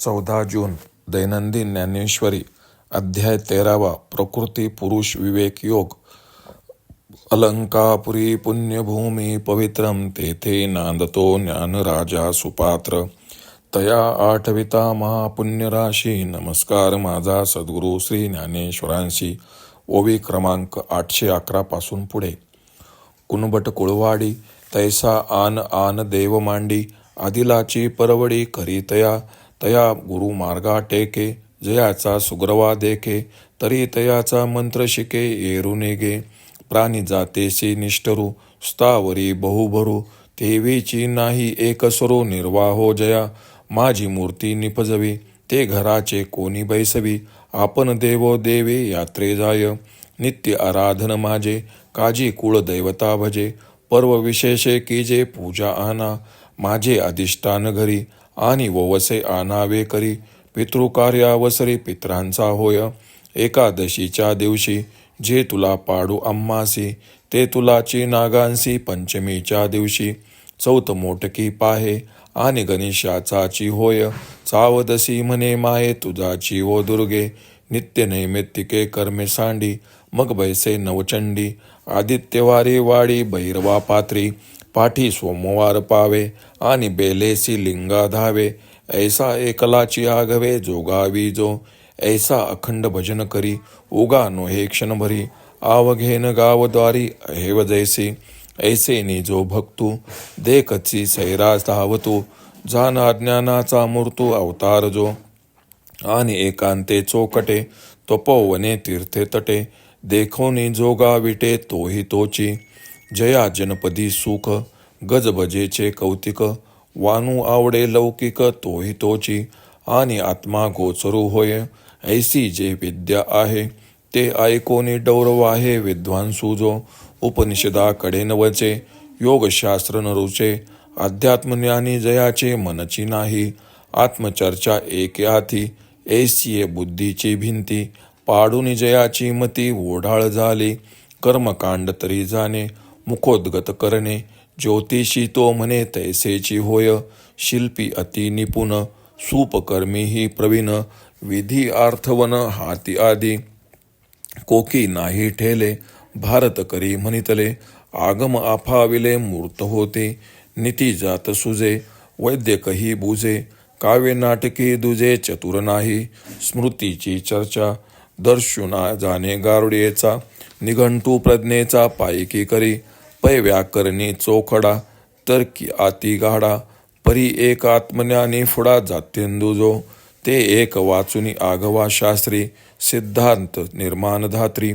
चौदा जून दैनंदिन ज्ञानेश्वरी अध्याय तेरावा प्रकृती पुरुष विवेक योग अलंकापुरी पुण्यभूमी पवित्रम तेथे नांदतो ज्ञानराजा सुपात्र. तया आठविता महापुण्यराशी नमस्कार माझा सद्गुरू श्री ज्ञानेश्वरांशी. ओवी क्रमांक आठशे अकरा पासून पुढे. कुणबट कुळवाडी तैसा आन आन देव मांडी आदिलाची परवडी करीतया. तया गुरुमार्गा गुरु मार्गा टेके जयाचा सुग्रवा देखे तरी तयाचा मंत्र शिके येरुनेगे प्राणी जातेसी निष्ठरू स्थावरी बहुभरू तेवीची नाही एकसरो निर्वाहो हो जया. माझी मूर्ती निपजवी ते घराचे कोणी बैसवी. आपण देवो देवे यात्रे जाय. नित्य आराधन माझे काजी कुळ दैवता भजे. पर्व विशेषे कीजे पूजा आना माझे अधिष्ठान घरी आणि ववसे आणावे करी. पितृकार्यावसरी पित्रांचा होय. एकादशीच्या दिवशी जे तुला पाडू अम्मासी ते तुलाची नागांसी पंचमीच्या दिवशी. चौथ मोटकी पाहे आणि गणेशाचाची होय. चावदसी म्हणे माये तुझाची ओ दुर्गे. नित्य नैमित्तिके कर्मे सांडी मग बैसे नवचंडी. आदित्यवारी वाडी भैरवा पात्री. पाठी सोमवार पावे आणि बेलेसी लिंगा धावे. ऐसा एकलाची आगवे जोगावी जो. ऐसा अखंड भजन करी उगा नोहे क्षण क्षणभरी आवघेन गावद्वारी अहेव जैसी. ऐसे नि जो भक्तू देखची सैरास धावतो. जान अज्ञानाचा मूर्तू अवतार जो. आणि एकांते चोकटे तपोवने तीर्थे तटे. देखोनी जोगा विटे तोही तोची. जया जनपदी सुख गजबजेचे कौतिक वानू आवडे लौकिक तोही तोची आणि आत्मा गोचरू होय. ऐसी जे विद्या आहे ते ऐकोनी डौरव आहे विद्वान सुजो. उपनिषदाकडे नवचे योगशास्त्र न रुचे अध्यात्मज्ञानी जयाचे मनची नाही. आत्मचर्चा एक हाती ऐसिये बुद्धीची भिंती. पाडून जयाची मती ओढाळ झाली कर्मकांड तरी जाणे. मुखोद्गत करणे. ज्योतिषी तो म्हणे तैसेची होय. शिल्पी अति निपुण सूपकर्मी ही प्रवीण. विधी अर्थवन हाती आदी. कोकी नाही ठेले भारत करी म्हणितले. आगम आफाविले मूर्त होते. नीती जात सुजे वैद्यकही बुजे. काव्य नाटकी दुजे चतुर नाही. स्मृतीची चर्चा दर्शुना जाणे गारुडेचा. निघंटू प्रज्ञेचा पायकी करी. पै व्याकरणी चोखडा तर्की आती गाडा परी एक आत्मज्ञानी फुडा जात्यंदू जो ते एक वाचुनी आगवा शास्त्री सिद्धांत निर्माणधात्री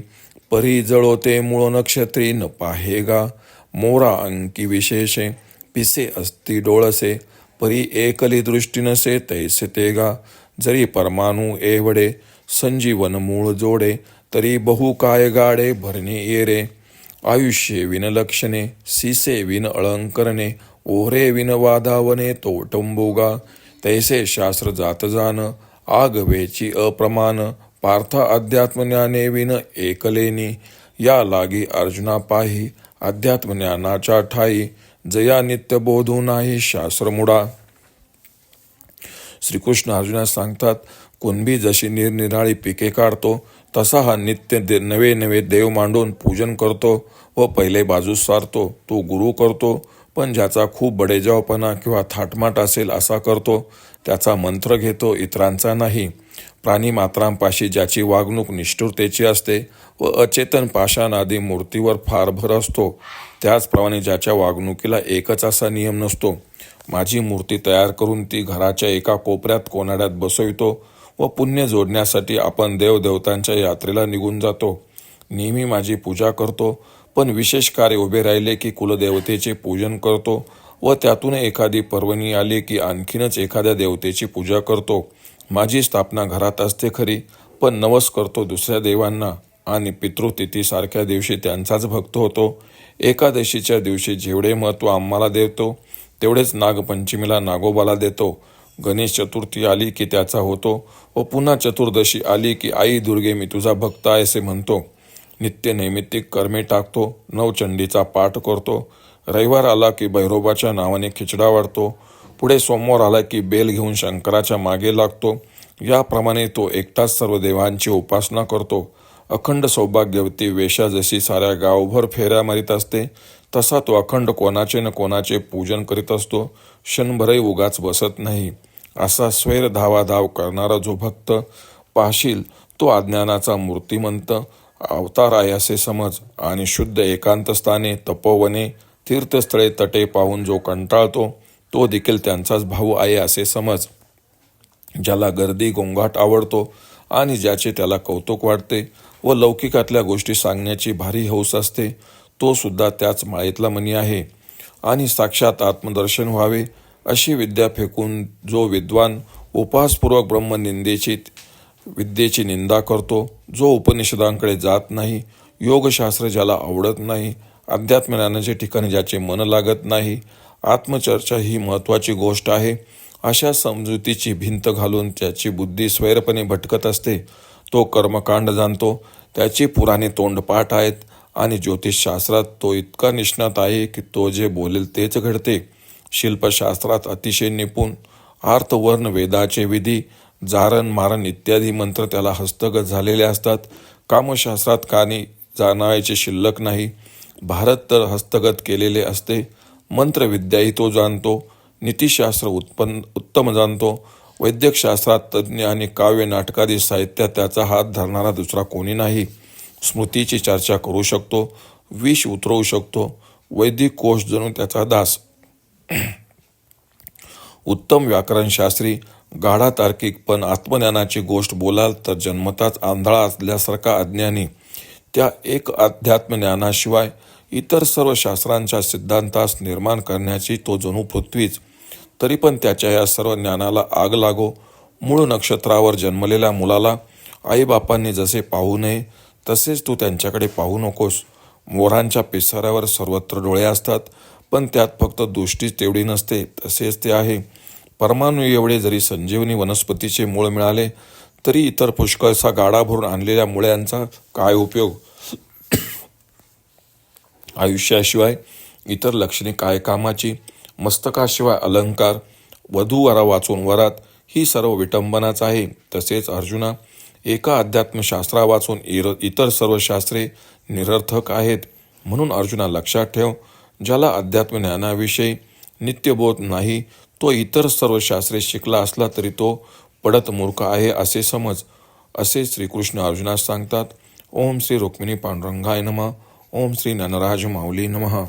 परी जळोते मूळ नक्षत्री न पाहेगा मोरा अंकी विशेषे पिसे असती डोळसे परी एकली दृष्टी नसे तैसे तेगा जरी परमाणू एवडे संजीवन मूळ जोडे तरी बहु काय गाडे भरणे येरे आयुष्ये विनलक्षणे सीसे सिसे विन अलंकरणे ओरे विन वाधावने तोटंबोगा तैसे शास्त्र जात जान आगवेची अप्रमाण पार्थ अध्यात्मज्ञाने विन एकलेनी. या लागी अर्जुना पाही अध्यात्मज्ञानाच्या ठाई जया नित्य बोधू नाही शास्त्रमुडा श्रीकृष्ण अर्जुनास सांगतात कुणबी जशी निरनिराळी पिके काढतो तसा हा नित्य दे नवे नवे देव मांडून पूजन करतो व पहिले बाजूस सारतो तो गुरु करतो. पण ज्याचा खूप बडेजावपणा किंवा थाटमाट असेल असा करतो त्याचा मंत्र घेतो इतरांचा नाही. प्राणी मात्रांपाशी ज्याची वागणूक निष्ठुरतेची असते व अचेतन पाषाण आदी मूर्तीवर फार भर असतो त्याचप्रमाणे ज्याच्या वागणुकीला एकच असा नियम नसतो. माझी मूर्ती तयार करून ती घराच्या एका कोपऱ्यात कोनाड्यात बसवितो व पुण्य जोडण्यासाठी आपण देवदेवतांच्या यात्रेला निघून जातो. नेहमी माझी पूजा करतो पण विशेष कार्य उभे राहिले की कुलदेवतेचे पूजन करतो व त्यातून एखादी पर्वणी आली की आणखीनच एखाद्या देवतेची पूजा करतो. माझी स्थापना घरात असते खरी पण नवस करतो दुसऱ्या देवांना आणि पितृतिथीसारख्या दिवशी त्यांचाच भक्त होतो. एकादशीच्या दिवशी जेवढे महत्त्व आम्हाला देतो तेवढेच नागपंचमीला नागोबाला देतो. गणेश चतुर्थी आली की त्याचा होतो. व पुन्हा चतुर्दशी आली की आई दुर्गे मी तुझा भक्त आहे असे म्हणतो. नित्य नैमित्तिक कर्मे टाकतो. नवचंडीचा पाठ करतो. रविवार आला की भैरोबाच्या नावाने खिचडा वाढतो. पुढे सोमवार आला की बेल घेऊन शंकराच्या मागे लागतो. याप्रमाणे तो एकटाच सर्व देवांची उपासना करतो. अखंड सौभाग्यवती वेशा जशी साऱ्या गावभर फेऱ्या मारीत असते. तसा तो अखंड कोणाचे न कोणाचे पूजन करीत असतो. क्षणभरही उगाच बसत नाही. असा स्वैर धावाधाव करणारा जो भक्त पाहशील तो अज्ञानाचा मूर्तिमंत अवतार आहे असे समज आणि शुद्ध एकांत स्थाने तपोवने तीर्थस्थळे तटे पाहून जो कंटाळतो तो देखील त्यांचाच भाऊ आहे असे समज. ज्याला गर्दी गोंगाट आवडतो आणि ज्याचे त्याला कौतुक वाटते व लौकिकातल्या गोष्टी सांगण्याची भारी हौस असते तो सुद्धा त्याच माळेतला मनी आहे. आणि साक्षात आत्मदर्शन व्हावे अशी विद्या फेकून जो विद्वान उपासपूर्वक ब्रह्मनिंदेची विद्येची निंदा करतो जो उपनिषदांकडे जात नाही योगशास्त्र ज्याला आवडत नाही अध्यात्मज्ञानाचे ठिकाण ठिकाणी ज्याचे मन लागत नाही आत्मचर्चा ही महत्त्वाची गोष्ट आहे. अशा समजुतीची भिंत घालून त्याची बुद्धी स्वैरपणे भटकत असते. तो कर्मकांड जाणतो. त्याची पुराणे तोंडपाठ आहेत. आणि ज्योतिषशास्त्रात तो इतका निष्णात आहे की तो जे बोलेल तेच घडते. शिल्पशास्त्रात अतिशय निपुण आर्थवर्ण वेदाचे विधी जारण मारण इत्यादी मंत्र त्याला हस्तगत झालेले असतात. कामशास्त्रात कानी जाणायचे शिल्लक नाही. भारत तर हस्तगत केलेले असते. मंत्रविद्याही तो जाणतो. नीतिशास्त्र उत्पन्न उत्तम जाणतो. वैद्यकशास्त्रात तज्ज्ञ आणि काव्य नाटकादी साहित्यात त्याचा हात धरणारा दुसरा कोणी नाही. स्मृतीची चर्चा करू शकतो. विष उतरवू शकतो. वैदिक कोश जणू त्याचा दास. उत्तम व्याकरणशास्त्री गाढा तार्किक पण आत्मज्ञानाची गोष्ट बोलाल तर जन्मताच आंधळा असल्यासारखा अज्ञानी. त्या एक अध्यात्मज्ञानाशिवाय इतर सर्व शास्त्रांच्या सिद्धांतास निर्माण करण्याची तो जणू पृथ्वीच. तरी पण त्याच्या या सर्व ज्ञानाला आग लागो. मूळ नक्षत्रावर जन्मलेल्या मुलाला आईबापांनी जसे पाहू नये तसेच तू त्यांच्याकडे पाहू नकोस. मोरांच्या पिसाऱ्यावर सर्वत्र डोळे असतात. पण त्यात फक्त दृष्टीच तेवढी नसते तसेच ते आहे. परमाणू एवढे जरी संजीवनी वनस्पतीचे मूळ मिळाले तरी इतर पुष्कळसा गाडा भरून आणलेल्या मुळ्यांचा काय उपयोग? आयुष्याशिवाय इतर लक्षणे काय कामाची? मस्तकाशिवाय अलंकार वधू वरा वाचून वरात ही सर्व विटंबनाच आहे. तसेच अर्जुना एका अध्यात्मशास्त्रा वाचून इर इतर सर्व शास्त्रे निरर्थक आहेत. म्हणून अर्जुना लक्षात ठेव ज्याला अध्यात्म ज्ञानाविषयी नित्यबोध नाही तो इतर सर्व शास्त्रे शिकला असला तरी तो पडत मूर्ख आहे असे समज असे श्रीकृष्ण अर्जुनास सांगतात. ओम श्री रुक्मिणी पांडुरंगाय नमः. ओम श्री ज्ञानराज माऊली नमः.